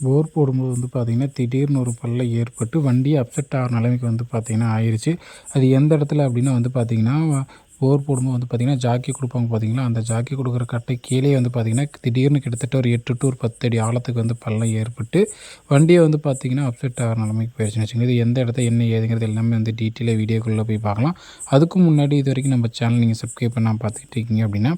போர் போடும்போது வந்து பார்த்திங்கன்னா திடீர்னு ஒரு பள்ளம் ஏற்பட்டு வண்டி அப்செட் ஆகிற நிலைமைக்கு வந்து பார்த்திங்கன்னா ஆயிடுச்சு அது எந்த இடத்துல அப்படின்னா வந்து பார்த்திங்கன்னா போர் போடும்போது வந்து பார்த்திங்கன்னா ஜாக்கி கொடுப்பாங்க பார்த்திங்களா அந்த ஜாக்கி கொடுக்குற கட்டை கீழே வந்து பார்த்திங்கன்னா திடீர்னு கிட்டத்தட்ட ஒரு எட்டு டு ஒரு பத்து அடி ஆழத்துக்கு வந்து பள்ளம் ஏற்பட்டு வண்டியை வந்து பார்த்திங்கன்னா அப்செட் ஆகிற நிலைமைக்கு போயிடுச்சுன்னு வச்சுக்கோங்க. இது எந்த இடத்த என்ன ஏதுங்கிறது எல்லாமே வந்து டீட்டெயிலாக வீடியோக்குள்ளே போய் பார்க்கலாம். அதுக்கு முன்னாடி இது வரைக்கும் நம்ம சேனல் நீங்கள் சப்ஸ்கிரைப் பண்ணால் பார்த்துக்கிட்டு இருக்கீங்க அப்படின்னா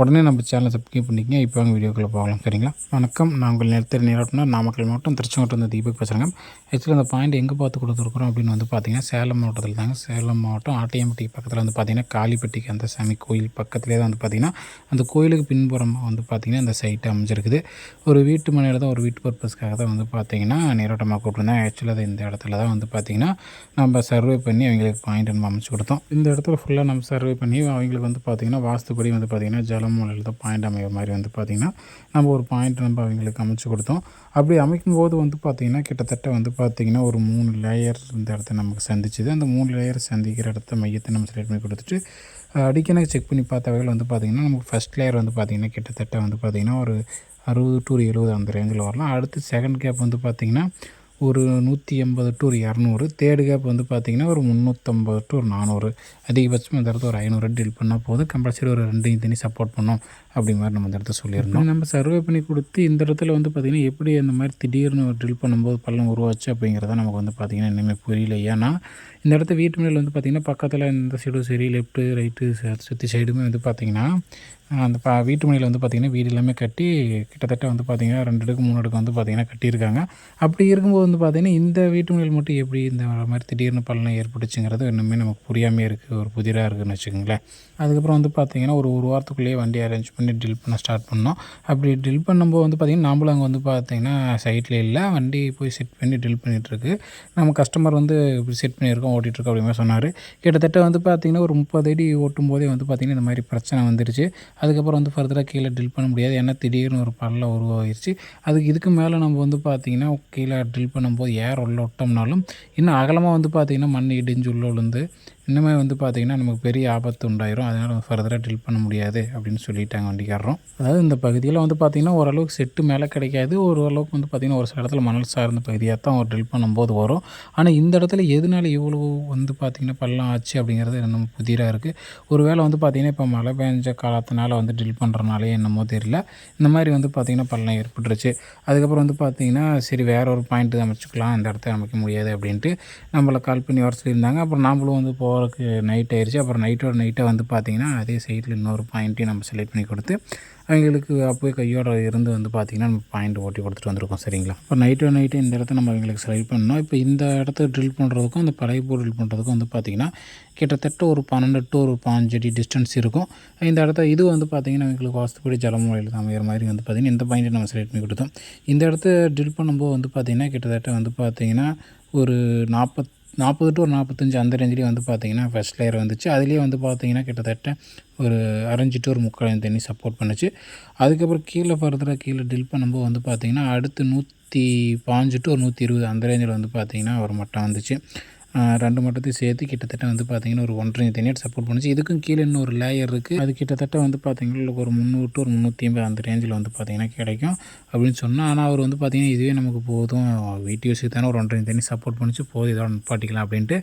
உடனே நம்ம சேனலை சப்ஸ்கிரைப் பண்ணிக்கங்க. இப்போ வாங்க வீடியோக்குள்ளே போகலாம். சரிங்களா? வணக்கம். நான் உங்கள் நேரத்தில் நேரம்னா நாமக்கல் மாவட்டம் திருச்செங்கோட்டை வந்து தீபக் பேசுகிறேங்க ஆக்சுவலாக அந்த பாயிண்ட் எங்கே பார்த்து கொடுத்துருக்குறோம் அப்படின்னு வந்து பார்த்தீங்கன்னா சேலம் மாவட்டத்தில் தாங்க. சேலம் மாவட்டம் ஆட்டியம்பட்டி பக்கத்தில் வந்து பார்த்திங்கன்னா காளிப்பட்டிக்கு அந்த சாமி கோயில் பக்கத்துலேயே தான் வந்து பார்த்திங்கன்னா அந்த கோயிலுக்கு பின்புறமாக வந்து பார்த்திங்கன்னா அந்த சைட்டு அமைஞ்சிருக்குது. ஒரு வீட்டு மனையில் தான் ஒரு வீட்டு பர்பஸ்க்காக தான் வந்து பார்த்திங்கன்னா நேரோட்டமாக கூப்பிட்டுருந்தேன் ஆக்சுவலாக இந்த இடத்துல தான் வந்து பார்த்திங்கன்னா நம்ம சர்வே பண்ணி அவங்களுக்கு பாயிண்ட் நம்ம அமைச்சு கொடுத்தோம். இந்த இடத்துல ஃபுல்லாக நம்ம சர்வே பண்ணி அவங்களுக்கு வந்து பார்த்திங்கன்னா வாஸ்துப்படி வந்து பார்த்திங்கன்னா ஜலம் மூலையில் தான் பாயிண்ட் அமைகிற மாதிரி வந்து பார்த்திங்கன்னா நம்ம ஒரு பாயிண்ட் நம்ம அவங்களுக்கு அமைச்சு கொடுத்தோம். அப்படி அமைக்கும் போது வந்து பார்த்திங்கன்னா கிட்டத்தட்ட வந்து பார்த்திங்கன்னா ஒரு மூணு லேயர் இந்த இடத்த நமக்கு சந்திச்சுது. அந்த மூணு லேயர் சந்திக்கிற இடத்த மையத்தை நம்ம செலக்ட் பண்ணி கொடுத்துட்டு அடிக்கடி செக் பண்ணி பார்த்த வகையில் வந்து பார்த்திங்கன்னா நமக்கு ஃபஸ்ட் லேயர் வந்து பார்த்திங்கன்னா கிட்டத்தட்ட வந்து பார்த்திங்கன்னா ஒரு அறுபது டு எழுபது அந்த ரேஞ்சில் வரலாம். அடுத்து செகண்ட் கேப் வந்து பார்த்திங்கன்னா ஒரு நூற்றி எண்பது டு ஒரு இரநூறு. தேர்டு கேப் வந்து பார்த்திங்கன்னா ஒரு முந்நூற்றம்பது டு ஒரு நானூறு. அதிகபட்சம் இந்த இடத்துல ஒரு ஐநூறு டீல் பண்ணால் போதும். கம்பல்சரி ஒரு ரெண்டு தனி சப்போர்ட் பண்ணோம். அப்படி மாதிரி நம்ம இந்த இடத்த சொல்லியிருந்தோம். நம்ம சர்வே பண்ணி கொடுத்து இந்த இடத்துல வந்து பார்த்திங்கன்னா எப்படி அந்த மாதிரி திடீர்னு ட்ரில் பண்ணும்போது பள்ளம் உருவாச்சு அப்படிங்கிறத நமக்கு வந்து பார்த்திங்கன்னா இன்னுமே புரியல. ஏன்னா இந்த இடத்த வீட்டு மேலே வந்து பார்த்திங்கன்னா பக்கத்தில் இந்த சைடும் சரி லெஃப்ட்டு ரைட்டு சுற்றி சைடுமே வந்து பார்த்திங்கன்னா அந்த பா வீட்டு மனையில் வந்து பார்த்திங்கன்னா வீடு எல்லாமே கட்டி கிட்டத்தட்ட வந்து பார்த்திங்கன்னா ரெண்டு அடுக்கு மூணு அடுக்கு வந்து பார்த்திங்கன்னா கட்டியிருக்காங்க. அப்படி இருக்கும்போது வந்து பார்த்திங்கன்னா இந்த வீட்டு மனையில் மட்டும் எப்படி இந்த மாதிரி திடீர்னு பள்ளம் ஏற்பட்டுச்சுங்கிறது இன்னுமே நமக்கு புரியாமல் இருக்குது ஒரு புதிராக இருக்குதுன்னு வச்சுக்கோங்களேன். அதுக்கப்புறம் வந்து பார்த்திங்கன்னா ஒரு ஒரு வாரத்துக்குள்ளேயே வண்டி அரேஞ்ச் பண்ணி ட்ரில் பண்ண ஸ்டார்ட் பண்ணோம். அப்படி ட்ரில் பண்ணும்போது வந்து பார்த்திங்கன்னா நாம்பளும் அங்கே வந்து பார்த்திங்கன்னா சைட்டில் இல்லை வண்டி போய் செட் பண்ணி ட்ரில் பண்ணிகிட்ருக்கு நம்ம கஸ்டமர் வந்து இப்படி செட் பண்ணியிருக்கோம் ஓட்டிகிட்ருக்கோம் அப்படிங்கிற சொன்னார். கிட்டத்தட்ட வந்து பார்த்திங்கன்னா ஒரு முப்பது அடி ஓட்டும் போதே வந்து பார்த்திங்கன்னா இந்த மாதிரி பிரச்சனை வந்துருச்சு. அதுக்கப்புறம் வந்து ஃபர்தராக கீழே ட்ரில் பண்ண முடியாது. ஏன்னா திடீர்னு ஒரு பள்ளம் உருவாகிருச்சு அதுக்கு இதுக்கு மேலே நம்ம வந்து பார்த்திங்கன்னா கீழே ட்ரில் பண்ணும்போது ஏர் உள்ள விட்டோம்னாலும் இன்னும் அகலமாக வந்து பார்த்திங்கன்னா மண் இடிஞ்சு உள்ள விழுந்து இன்னுமே வந்து பார்த்திங்கன்னா நமக்கு பெரிய ஆபத்து உண்டாயிரும். அதனால் ஃபர்தராக ட்ரில் பண்ண முடியாது அப்படின்னு சொல்லிட்டாங்க. வண்டிக்காரரும். அதாவது இந்த பகுதியில் வந்து பார்த்திங்கன்னா ஓரளவுக்கு செட்டு மேலே கிடைக்காது. ஓரளவுக்கு வந்து பார்த்திங்கன்னா ஒரு சில இடத்துல மணல் சார்ந்த பகுதியாக தான் ஒரு ட்ரில் பண்ணும்போது வரும். ஆனால் இந்த இடத்துல எதனால இவ்வளோ வந்து பார்த்திங்கன்னா பள்ளம் ஆச்சு அப்படிங்கிறது என்னமோ புதிராக இருக்குது ஒரு வேளை வந்து பார்த்திங்கன்னா இப்போ மழை பெஞ்ச காலத்தினால வந்து ட்ரில் பண்ணுறனாலே என்னமோ தெரியல. இந்த மாதிரி வந்து பார்த்திங்கன்னா பள்ளம் ஏற்பட்டுருச்சு. அதுக்கப்புறம் வந்து பார்த்திங்கன்னா சரி வேற ஒரு பாயிண்ட் அமைச்சுக்கலாம். இந்த இடத்த அமைக்க முடியாது அப்படின்ட்டு நம்மளை கால் பண்ணி வர சொல்லியிருந்தாங்க. அப்புறம் நாமளும் வந்து போகிறதுக்கு நைட் ஆயிடுச்சு அப்புறம் நைட்டோட நைட்டாக வந்து பார்த்திங்கன்னா அதே சைட்டில் இன்னொரு பாயிண்ட்டையும் நம்ம செலக்ட் பண்ணி கொடுத்து அவங்களுக்கு அப்போயே கையோட இருந்து வந்து பார்த்திங்கன்னா நம்ம பாயிண்ட் ஓட்டி கொடுத்துட்டு வந்திருக்கோம் சரிங்களா? இப்போ நைட்டு நைட்டு இந்த இடத்த நம்ம அவங்களுக்கு செலக்ட் பண்ணோம் இப்போ இந்த இடத்த ட்ரில் பண்ணுறதுக்கும் அந்த பழைய போர் ட்ரில் பண்ணுறதுக்கும் வந்து பார்த்திங்கன்னா கிட்டத்தட்ட ஒரு பன்னெண்டு டு ஒரு பாஞ்சு அடி டிஸ்டன்ஸ் இருக்கும். இந்த இடத்த இது வந்து பார்த்திங்கன்னா எங்களுக்கு வாஸ்துப்படி ஜலமுறையில் அமைகிற மாதிரி வந்து பார்த்திங்கன்னா இந்த பாயிண்ட்டை நம்ம செலக்ட் பண்ணி கொடுத்தோம். இந்த இடத்த ட்ரில் பண்ணும்போது வந்து பார்த்திங்கன்னா கிட்டத்தட்ட வந்து பார்த்திங்கன்னா ஒரு நாற்பத் நாற்பது டு ஒரு நாற்பத்தஞ்சு அந்த ரேஞ்சிலே வந்து பார்த்திங்கன்னா ஃபஸ்ட் லேயர் வந்துச்சு. அதுலேயே வந்து பார்த்திங்கன்னா கிட்டத்தட்ட ஒரு அரைஞ்சி டு ஒரு முக்கால் தண்ணி சப்போர்ட் பண்ணுச்சு. அதுக்கப்புறம் கீழே ஃபர்தராக கீழே டில் பண்ணும்போது வந்து பார்த்திங்கன்னா அடுத்து நூற்றி பாஞ்சு டு ஒரு நூற்றி இருபது அந்த ரேஞ்சில் வந்து பார்த்திங்கன்னா ஒரு மட்டம் வந்துச்சு. ரெண்டு மட்டத்தையும் சேர்த்து கிட்டத்தட்ட வந்து பார்த்திங்கன்னா ஒரு ஒன்றரை தனியாக சப்போர்ட் பண்ணுச்சு. இதுக்கும் கீழே இன்னும் ஒரு லேயர் இருக்குது அது கிட்டத்தட்ட வந்து பார்த்திங்கன்னா ஒரு முந்நூறு டு ஒரு முந்நூற்றி ஐம்பது அந்த ரேஞ்சில் வந்து பார்த்திங்கன்னா கிடைக்கும் அப்படின்னு சொன்னால் ஆனால் அவர் வந்து பார்த்திங்கன்னா இதுவே நமக்கு போதும். வீட்டு யூஸுக்கு தானே ஒரு ஒன்றரை தனி சப்போர்ட் பண்ணிச்சு. போதும் இதோட நிப்பாட்டிக்கலாம் அப்படின்ட்டு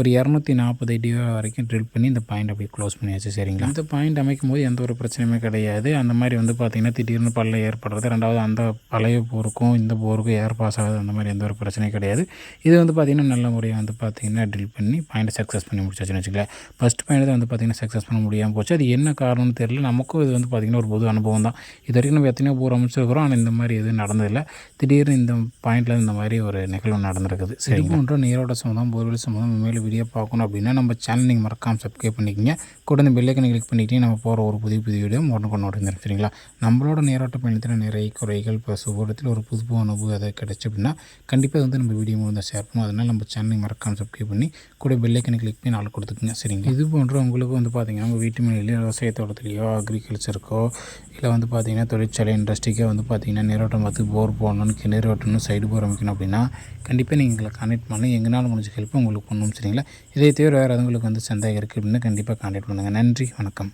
ஒரு இரநூத்தி நாற்பது அடி வரைக்கும் ட்ரில் பண்ணி இந்த பாயிண்ட் அப்படியே க்ளோஸ் பண்ணியாச்சு. சரிங்களா? இந்த பாயிண்ட் அமைக்கும் போது எந்த ஒரு பிரச்சனையுமே கிடையாது. அந்த மாதிரி வந்து பார்த்திங்கன்னா திடீர்னு பல்ல ஏற்படுறது ரெண்டாவது அந்த பழைய போருக்கும் இந்த போருக்கும் ஏர் பாஸ் ஆகுது. அந்த மாதிரி எந்த ஒரு பிரச்சனையும் கிடையாது. இது வந்து பார்த்திங்கன்னா நல்ல முறையாக வந்து பார்த்திங்கன்னா ட்ரில் பண்ணி பாயிண்ட்டை சக்ஸஸ் பண்ணி முடிச்சாச்சுன்னு வச்சுக்கல ஃபஸ்ட் பாயிண்ட் தான் வந்து பார்த்திங்கன்னா சக்ஸஸ் பண்ண முடியாமல் போச்சு. அது என்ன காரணம்னு தெரியல. நமக்கும் இது வந்து பார்த்திங்கன்னா ஒரு பொது அனுபவம் தான். இது வரைக்கும் நம்ம எத்தனையோ போர் அமைச்சிருக்கிறோம். ஆனால் இந்த மாதிரி எதுவும் நடந்ததில்லை. திடீர்னு இந்த பாயிண்டில் இந்த மாதிரி ஒரு நிகழ்வு நடந்திருக்குது. சரி போன்ற நீரோட சம்மந்தம் போர்வெல் சம்மந்தம் மேலே வீடியோ பார்க்கணும் அப்படின்னா நம்ம சேனல் நீங்கள் மறக்காமல் சப்ஸ்கிரைப் பண்ணிக்கிங்க. கூட இந்த பெல்லைக்கனை கிளிக் பண்ணிக்கிட்டே நம்ம போகிற ஒரு புதிய புதிய வீடியோ உடனே கொண்டு வந்துடும் சரிங்களா? நம்மளோட நேரோட்ட பயணத்தில் நிறைய குறைகள் இப்போ சுகத்தில் ஒரு புது அனுபவம் அதை கிடச்சி அப்படின்னா கண்டிப்பாக வந்து நம்ம வீடியோ மூலம் ஷேர் பண்ணுவோம். அதனால் நம்ம சேனலை மறக்காமல் சப்ஸ்கிரைப் பண்ணி கூட பெல்லைக்கனை கிளிக் பண்ணி நாள் கொடுத்துக்குங்க. சரிங்க இது போன்ற உங்களுக்கு வந்து பார்த்திங்கன்னா உங்கள் வீட்டு மேலேயோ விவசாய தோட்டத்துலேயோ அக்ரிகல்ச்சருக்கோ இல்லை வந்து பார்த்திங்கன்னா தொழிற்சாலை இண்டஸ்ட்ரிக்கோ வந்து பார்த்திங்கன்னா நீரோட்டம் பார்த்து போர் போடணும்னு கிணறு ஓட்டணும்னு சைடு போர் அமைக்கணும் அப்படின்னா கண்டிப்பாக நீங்கள் எங்களை கான்டெக்ட் பண்ணி எங்களால் முடிஞ்ச ஹெல்ப் உங்களுக்கு பண்ணணும் சரிங்களா? இதை தவிர வேறு அதுங்களுக்கு வந்து சந்தேகம் இருக்குது அப்படின்னு கண்டிப்பாக கான்டாக்ட் பண்ணுங்கள் நன்றி வணக்கம்.